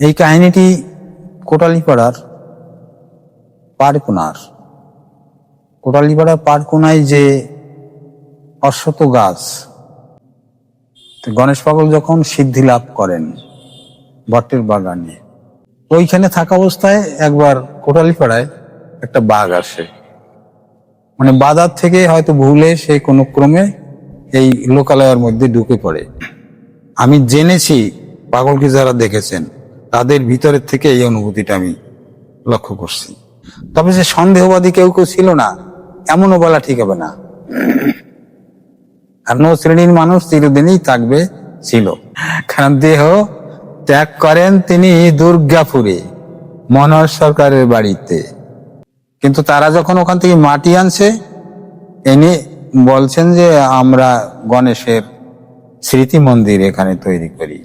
এই কাহিনীটি কোটালীপাড়ার পারকোনার কোটালীপাড়ার পারকোনায় যে অশ্বত গাছ, গণেশ পাগল যখন সিদ্ধি লাভ করেন বটের বাগানে, ওইখানে থাকা অবস্থায় একবার কোটালীপাড়ায় একটা বাঘ আসে। মানে বাজার থেকে হয়তো ভুলে সে কোনো ক্রমে এই লোকালয়ের মধ্যে ঢুকে পড়ে। আমি জেনেছি পাগলকে যারা দেখেছেন। তাদের ভিতরের থেকে এই অনুভূতিটা আমি লক্ষ্য করছি। তবে যে সন্দেহবাদী কেউ কেউ ছিল না, এমনও বলা ঠিক হবে না। আর নো শ্রেণির মানুষ চিরদিনই থাকবে, ছিল। কারণ দেহ ত্যাগ করেন তিনি দুর্গাপুরে, মনোহর সরকারের বাড়িতে। কিন্তু তারা যখন ওখান থেকে মাটি আনছে, এনে বলছেন যে আমরা গণেশের স্মৃতি মন্দির এখানে তৈরি করি।